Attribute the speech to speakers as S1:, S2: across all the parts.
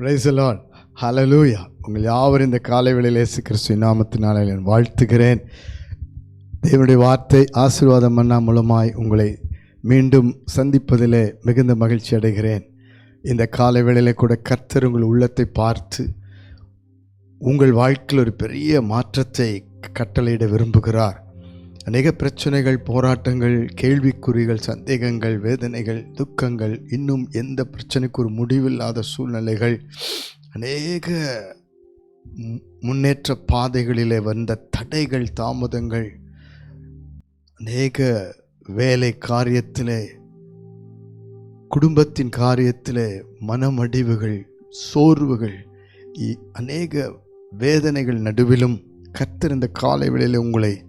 S1: பிரைசலால் hallelujah உங்கள் யாவரும் இந்த காலை வேளையில் இயேசு கிறிஸ்து நாமத்தினாலே நான் வாழ்த்துகிறேன். தேவனுடைய வார்த்தை ஆசீர்வாதம் மன்னா மூலமாய் உங்களை மீண்டும் சந்திப்பதிலே மிகுந்த மகிழ்ச்சி அடைகிறேன். இந்த காலை வேளையில் கூட கர்த்தர் உங்கள் உள்ளத்தை பார்த்து உங்கள் வாழ்க்கையில் ஒரு பெரிய மாற்றத்தை கட்டளையிட விரும்புகிறார். அநேக பிரச்சனைகள் போராட்டங்கள் கேள்விக்குறிகள் சந்தேகங்கள் வேதனைகள் துக்கங்கள் இன்னும் எந்த பிரச்சனைக்கு ஒரு முடிவில்லாத சூழ்நிலைகள். அநேக மு- முன்னேற்ற பாதைகளிலே வந்த தடைகள் தாமதங்கள் அநேக வேலை காரியத்திலே குடும்பத்தின் காரியத்திலே மனமடிவுகள் சோர்வுகள் இ- அநேக வேதனைகள் நடுவிலும் கத்திருந்த காலை வேளையில் உங்களை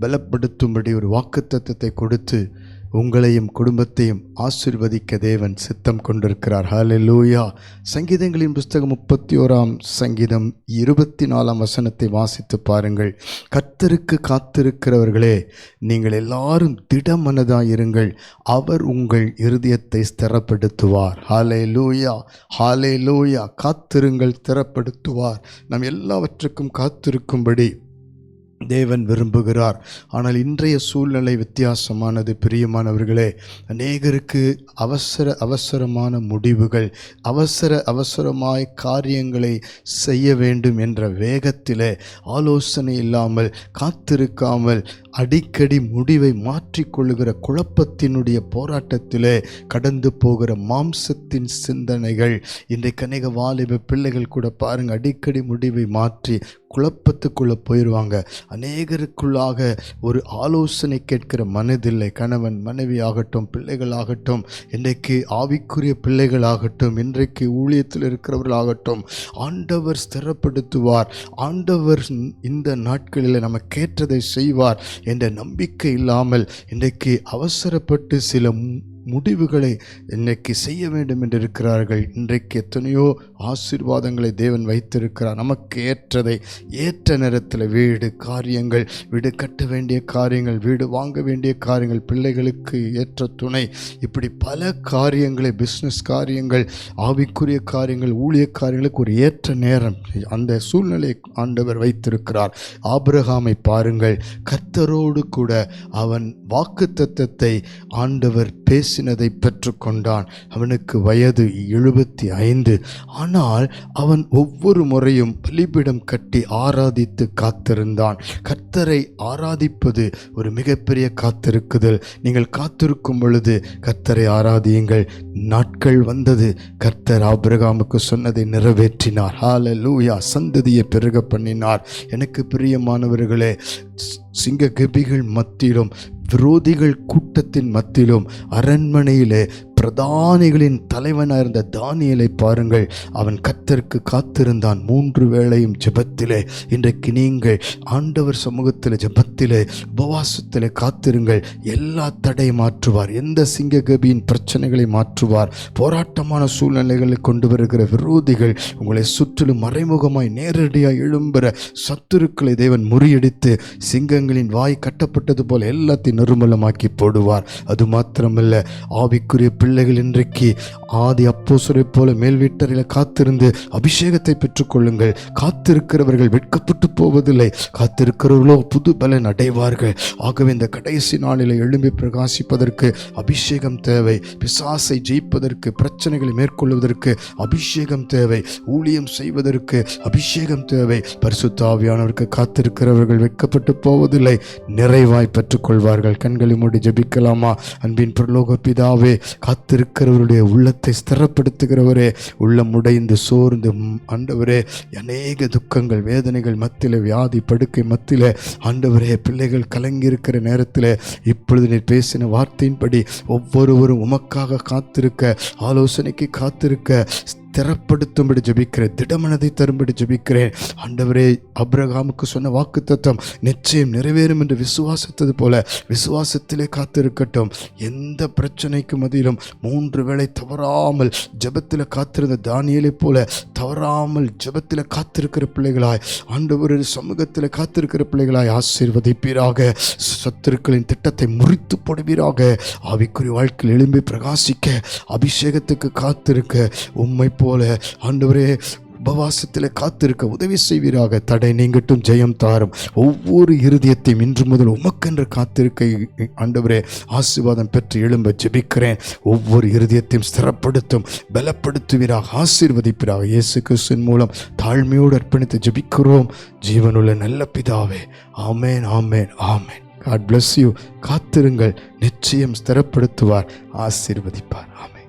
S1: பலப்படுத்தும்படி ஒரு வாக்குத்தத்தத்தை கொடுத்து உங்களையும் குடும்பத்தையும் ஆசிர்வதிக்க தேவன் சித்தம் கொண்டிருக்கிறார். ஹalleluya சங்கீதங்களின் புஸ்தகம் முப்பத்தி ஓராம் சங்கீதம் இருபத்தி நாலாம் வசனத்தை வாசித்து பாருங்கள். கர்த்தருக்கு காத்திருக்கிறவர்களே நீங்கள் எல்லாரும் திடமனதாயிருங்கள் அவர் உங்கள் இருதயத்தை ஸ்திரப்படுத்துவார். ஹாலே லூயா ஹாலே லூயா காத்திருங்கள் ஸ்திரப்படுத்துவார். நம் எல்லாவற்றுக்கும் காத்திருக்கும்படி தேவன் விரும்புகிறார். ஆனால் இன்றைய சூழ்நிலை வித்தியாசமானது. பிரியமானவர்களே அநேகருக்கு அவசர அவசரமான முடிவுகள் அவசர அவசரமாய் காரியங்களை செய்ய வேண்டும் என்ற வேகத்திலே ஆலோசனை இல்லாமல் காத்திருக்காமல் அடிக்கடி முடிவை மாற்றிக்கொள்ளுகிற குழப்பத்தினுடைய போராட்டத்திலே கடந்து போகிற மாம்சத்தின் சிந்தனைகள். இன்றைக்கு அநேக வாலிப பிள்ளைகள் கூட பாருங்கள் அடிக்கடி முடிவை மாற்றி குழப்பத்துக்குள்ளே போயிடுவாங்க அநேகருக்குள்ளாக ஒரு ஆலோசனை கேட்கிற மனதில்லை. கணவன் மனைவி ஆகட்டும் பிள்ளைகளாகட்டும் இன்றைக்கு ஆவிக்குரிய பிள்ளைகளாகட்டும் இன்றைக்கு ஊழியத்தில் இருக்கிறவர்களாகட்டும் ஆண்டவர் ஸ்திரப்படுத்துவார். ஆண்டவர் இந்த நாட்களில் நம்ம கேட்டதை செய்வார் என்ற நம்பிக்கை இல்லாமல் இன்றைக்கு அவசரப்பட்டு சில மு- முடிவுகளை இன்றைக்கு செய்ய வேண்டும் என்று இருக்கிறார்கள். இன்றைக்கு எத்தனையோ ஆசீர்வாதங்களை தேவன் வைத்திருக்கிறார். நமக்கு ஏற்றதை ஏற்ற நேரத்தில் வீடு காரியங்கள் வீடு கட்ட வேண்டிய காரியங்கள் வீடு வாங்க வேண்டிய காரியங்கள் பிள்ளைகளுக்கு ஏற்ற துணை. இப்படி பல காரியங்களை பிஸ்னஸ் காரியங்கள் ஆவிக்குரிய காரியங்கள் ஊழிய காரியங்களுக்கு ஒரு ஏற்ற நேரம் அந்த சூழ்நிலை ஆண்டவர் வைத்திருக்கிறார். ஆபிரகாமை பாருங்கள். கர்த்தரோடு கூட அவன் வாக்குத்தத்தை ஆண்டவர் பேசினதை பெற்றுக்கொண்டான். அவனுக்கு வயது எழுபத்தி ஐந்து ஆனால் அவன் ஒவ்வொரு முறையும் பலிபீடம் கட்டி ஆராதித்து காத்திருந்தான். கர்த்தரை ஆராதிப்பது ஒரு மிகப்பெரிய காத்திருக்குதல். நீங்கள் காத்திருக்கும் பொழுது கர்த்தரை ஆராதியுங்கள். நாட்கள் வந்தது. கர்த்தர் ஆபிரகாமுக்கு சொன்னதை நிறைவேற்றினார். ஹalleluya. சந்ததியை பெருக பண்ணினார். எனக்கு பிரியமானவர்களே சிங்க கபிகள் மத்தியிலும் விரோதிகள் கூட்டத்தின் மத்தியிலும் அரண்மனையிலே பிரதானிகளின் தலைவனாக இருந்த தானியலை பாருங்கள். அவன் கத்தருக்கு காத்திருந்தான். மூன்று வேளையும் ஜெபத்திலே. இன்றைக்கு நீங்கள் ஆண்டவர் சமூகத்தில் ஜெபத்திலே உபவாசத்தில் காத்திருங்கள். எல்லா தடை மாற்றுவார். எந்த சிங்ககபியின் பிரச்சனைகளை மாற்றுவார். போராட்டமான சூழ்நிலைகளை கொண்டு வருகிற விரோதிகள் உங்களை சுற்றிலும் மறைமுகமாய் நேரடியாக எழும்புற சத்துருக்களை தேவன் முறியடித்து சிங்கங்களின் வாய் கட்டப்பட்டது போல எல்லாத்தையும் நிர்மூலமாக்கி போடுவார். அது மாத்திரமல்ல ஆவிக்குரிய பிள்ளைகள் இன்றைக்கு ஆதி அப்போசரை போல மேல்வீட்டரில் காத்திருந்து அபிஷேகத்தை பெற்றுக்கொள்ளுங்கள். காத்திருக்கிறவர்கள் வெட்கப்பட்டு போவதில்லை. காத்திருக்கிறவர்களோ புது பலன் அடைவார்கள். ஆகவே இந்த கடைசி நாளில் எழும்பி பிரகாசிப்பதற்கு அபிஷேகம் தேவை. பிசாசை ஜெயிப்பதற்கு பிரச்சனைகளை மேற்கொள்வதற்கு அபிஷேகம் தேவை. ஊழியம் செய்வதற்கு அபிஷேகம் தேவை. பரிசுத்தாவியானவருக்கு காத்திருக்கிறவர்கள் வெட்கப்பட்டு போவதில்லை. நிறைவாய் பெற்றுக்கொள்வார்கள். கண்களை மூடி ஜபிக்கலாமா? அன்பின் பிரலோக பிதாவே காத்து காத்திருக்கிறவருடைய உள்ளத்தை ஸ்திரப்படுத்துகிறவரே உள்ளம் உடைந்து சோர்ந்து ஆண்டவரே அநேக துக்கங்கள் வேதனைகள் மத்தியில் வியாதி படுக்கை மத்தியில் ஆண்டவரே பிள்ளைகள் கலங்கியிருக்கிற நேரத்தில் இப்பொழுது நீ பேசின வார்த்தையின்படி ஒவ்வொருவரும் உமக்காக காத்திருக்க ஆலோசனைக்கு காத்திருக்க திறப்படுத்தும்படி ஜெபிக்கிறேன் திடமனதை தரும்படி ஜெபிக்கிறேன். ஆண்டவரே அப்ரகாமுக்கு சொன்ன வாக்குத்தத்தம் நிச்சயம் நிறைவேறும் என்று விசுவாசித்தது போல விசுவாசத்திலே காத்திருக்கட்டும். எந்த பிரச்சனைக்கு அதிலும் மூன்று வேளை தவறாமல் ஜெபத்தில் காத்திருந்த தானியலைப் போல தவறாமல் ஜெபத்தில் காத்திருக்கிற பிள்ளைகளாய் ஆண்டவர் சமூகத்தில் காத்திருக்கிற பிள்ளைகளாய் ஆசீர்வதிப்பீராக. சத்துருக்களின் திட்டத்தை முறித்து போடுவீராக. ஆவிக்குரிய வாழ்க்கையில் எழும்பி பிரகாசிக்க அபிஷேகத்துக்கு காத்திருக்க. உண்மை போல ஆண்டவரே உபவாசத்தில் காத்திருக்க உதவி செய்வீராக. தடை நீங்கட்டும் ஜெயம் தாரும். ஒவ்வொரு இருதயத்தையும் இன்று முதல் உமக்கென்று காத்திருக்க ஆண்டவரே ஆசீர்வாதம் பெற்று எழும்ப ஜெபிக்கிறேன். ஒவ்வொரு இருதயத்தையும் ஸ்திரப்படுத்தும் பலப்படுத்துவீராக ஆசீர்வதிப்பீராக. இயேசு கிறிஸ்துவின் மூலம் தாழ்மையோடு அர்ப்பணித்து ஜெபிக்கிறோம். ஜீவனுள்ள நல்ல பிதாவே ஆமேன் ஆமேன் ஆமேன். காட் பிளஸ் யூ காத்திருங்கள் நிச்சயம் ஸ்திரப்படுத்துவார் ஆசீர்வதிப்பார். ஆமென்.